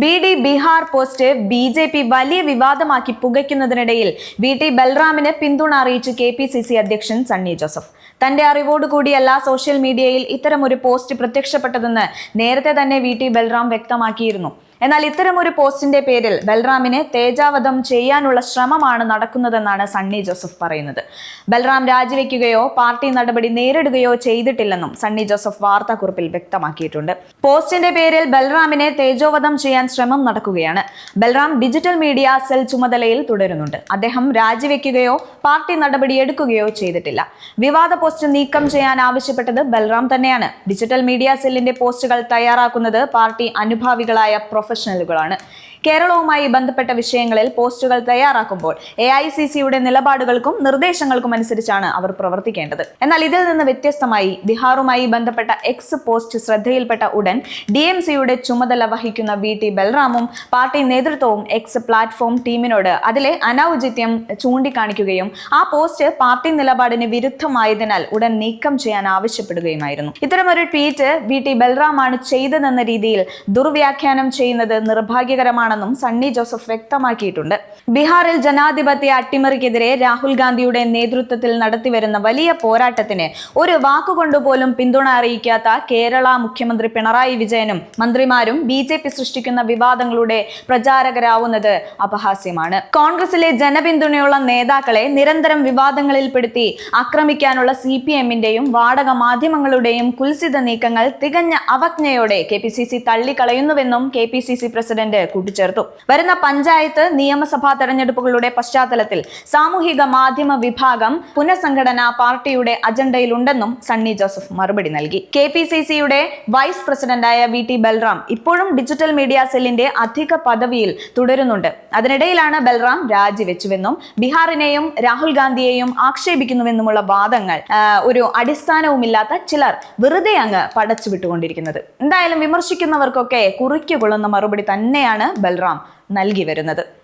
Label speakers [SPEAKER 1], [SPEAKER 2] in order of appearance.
[SPEAKER 1] Bidi Bihar post B J P വലിയ വിവാദമാക്കി പുകയ്ക്കുന്നതിനിടയിൽ V T ബൽറാമിന് പിന്തുണ അറിയിച്ച് കെ പി സി സി അധ്യക്ഷൻ സണ്ണി ജോസഫ്. തന്റെ അറിവോടുകൂടിയല്ല സോഷ്യൽ മീഡിയയിൽ ഇത്തരമൊരു പോസ്റ്റ് പ്രത്യക്ഷപ്പെട്ടതെന്ന് നേരത്തെ തന്നെ വി ടി ബൽറാം വ്യക്തമാക്കിയിരുന്നു. എന്നാൽ ഇത്തരം ഒരു പോസ്റ്റിന്റെ പേരിൽ ബൽറാമിനെ തേജാവധം ചെയ്യാനുള്ള ശ്രമമാണ് നടക്കുന്നതെന്നാണ് സണ്ണി ജോസഫ് പറയുന്നത്. ബൽറാം രാജിവെക്കുകയോ പാർട്ടി നടപടി നേരിടുകയോ ചെയ്തിട്ടില്ലെന്നും സണ്ണി ജോസഫ് വാർത്താക്കുറിപ്പിൽ വ്യക്തമാക്കിയിട്ടുണ്ട്. പോസ്റ്റിന്റെ പേരിൽ ബൽറാമിനെ തേജോവധം ചെയ്യാൻ ശ്രമം നടക്കുകയാണ്. ബൽറാം ഡിജിറ്റൽ മീഡിയ സെൽ ചുമതലയിൽ തുടരുന്നുണ്ട്. അദ്ദേഹം രാജിവെക്കുകയോ പാർട്ടി നടപടി എടുക്കുകയോ ചെയ്തിട്ടില്ല. വിവാദ പോസ്റ്റ് നീക്കം ചെയ്യാൻ ആവശ്യപ്പെട്ടത് ബൽറാം തന്നെയാണ്. ഡിജിറ്റൽ മീഡിയ സെല്ലിന്റെ പോസ്റ്റുകൾ തയ്യാറാക്കുന്നത് പാർട്ടി അനുഭാവികളായ പ്രൊഫഷണലുകളാണ്. കേരളവുമായി ബന്ധപ്പെട്ട വിഷയങ്ങളിൽ പോസ്റ്റുകൾ തയ്യാറാക്കുമ്പോൾ എ ഐ സി സിയുടെ നിലപാടുകൾക്കും നിർദ്ദേശങ്ങൾക്കും അനുസരിച്ചാണ് അവർ പ്രവർത്തിക്കേണ്ടത്. എന്നാൽ ഇതിൽ നിന്ന് വ്യത്യസ്തമായി ബീഹാറുമായി ബന്ധപ്പെട്ട എക്സ് പോസ്റ്റ് ശ്രദ്ധയിൽപ്പെട്ട ഉടൻ ഡി എം സിയുടെ ചുമതല വഹിക്കുന്ന വി ടി ബൽറാമും പാർട്ടി നേതൃത്വവും എക്സ് പ്ലാറ്റ്ഫോം ടീമിനോട് അതിലെ അനൌചിത്യം ചൂണ്ടിക്കാണിക്കുകയും ആ പോസ്റ്റ് പാർട്ടി നിലപാടിന് വിരുദ്ധമായതിനാൽ ഉടൻ നീക്കം ചെയ്യാൻ ആവശ്യപ്പെടുകയുമായിരുന്നു. ഇത്തരമൊരു ട്വീറ്റ് വി ടി ബൽറാമാണ് ചെയ്തതെന്ന രീതിയിൽ ദുർവ്യാഖ്യാനം ചെയ്യുന്നത് നിർഭാഗ്യകരമാണെന്നും സണ്ണി ജോസഫ് വ്യക്തമാക്കിയിട്ടുണ്ട്. ബീഹാറിൽ ജനാധിപത്യ അട്ടിമറിക്കെതിരെ രാഹുൽ ഗാന്ധിയുടെ നേതൃത്വത്തിൽ നടത്തിവരുന്ന വലിയ പോരാട്ടത്തിന് ഒരു വാക്കുകൊണ്ടുപോലും പിന്തുണ അറിയിക്കാത്ത കേരള മുഖ്യമന്ത്രി പിണറായി വിജയനും മന്ത്രിമാരും ബി ജെ പി സൃഷ്ടിക്കുന്ന വിവാദങ്ങളുടെ പ്രചാരകരാവുന്നത് അപഹാസ്യമാണ്. കോൺഗ്രസിലെ ജനപിന്തുണയുള്ള നേതാക്കളെ നിരന്തരം വിവാദങ്ങളിൽപ്പെടുത്തി ആക്രമിക്കാനുള്ള സി പി എമ്മിന്റെയും വാടക മാധ്യമങ്ങളുടെയും കുൽസിത നീക്കങ്ങൾ തികഞ്ഞ അവജ്ഞയോടെ K P C C തള്ളിക്കളയുന്നുവെന്നും K P C C president കൂട്ടിച്ചേർത്തു. വരുന്ന പഞ്ചായത്ത് നിയമസഭാ തെരഞ്ഞെടുപ്പുകളുടെ പശ്ചാത്തലത്തിൽ സാമൂഹിക മാധ്യമ വിഭാഗം പുനഃസംഘടന പാർട്ടിയുടെ അജണ്ടയിലുണ്ടെന്നും സണ്ണി ജോസഫ് മറുപടി നൽകി. കെ പി സി സിയുടെ വൈസ് പ്രസിഡന്റായ വി ടി ബൽറാം ഇപ്പോഴും ഡിജിറ്റൽ മീഡിയ സെല്ലിന്റെ അധിക പദവിയിൽ തുടരുന്നുണ്ട്. അതിനിടയിലാണ് ബൽറാം രാജിവെച്ചുവെന്നും ബീഹാറിനെയും രാഹുൽ ഗാന്ധിയെയും ആക്ഷേപിക്കുന്നുവെന്നുമുള്ള വാദങ്ങൾ ഒരു അടിസ്ഥാനവുമില്ലാത്ത ചിലർ വെറുതെ അങ്ങ് പടച്ചുവിട്ടുകൊണ്ടിരിക്കുന്നത്. എന്തായാലും വിമർശിക്കുന്നവർക്കൊക്കെ കുറിക്കുകൊള്ളുന്ന മറുപടി തന്നെയാണ് ബൽറാം നൽകി വരുന്നത്